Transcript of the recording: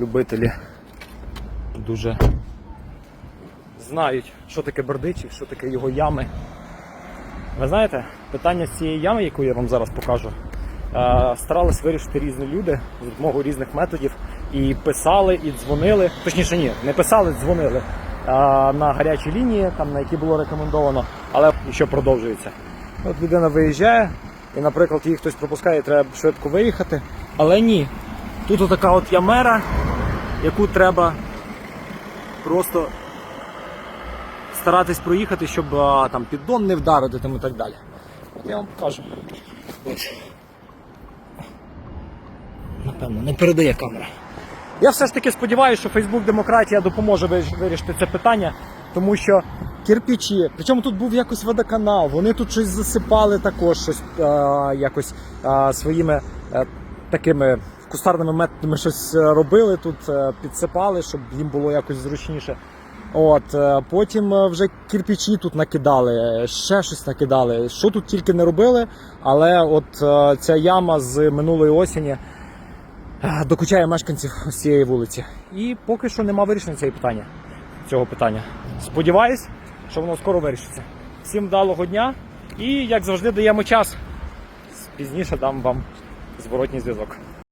любителі дуже знають, що таке Бердичів, що таке його ями. Ви знаєте, питання з цієї ями, яку я вам зараз покажу, е, старались вирішити різні люди з допомогою різних методів. І писали, і дзвонили. Точніше, ні, не писали, дзвонили е, на гарячі лінії, там на які було рекомендовано, але що продовжується. От людина виїжджає, і, наприклад, її хтось пропускає, і треба швидко виїхати. Але ні. Тут отака от ямера, яку треба просто старатись проїхати, щоб там піддон не вдарити там і так далі. От я вам покажу. Напевно, не передає камера. Я все ж таки сподіваюся, що Фейсбук Демократія допоможе вирішити це питання, тому що кирпичі, причому тут був якось водоканал, вони тут щось засипали також, щось е, якось е, своїми е, такими кустарними методами щось е, робили тут, е, підсипали, щоб їм було якось зручніше. От, е, потім вже кирпичі тут накидали, ще щось накидали. Що тут тільки не робили, але от ця яма з минулої осені докучає мешканців ось цієї вулиці. І поки що нема вирішення цього питання. Цього питання. Сподіваюсь, що воно скоро вирішиться. Всім вдалого дня і, як завжди, даємо час. Пізніше дам вам зворотній зв'язок.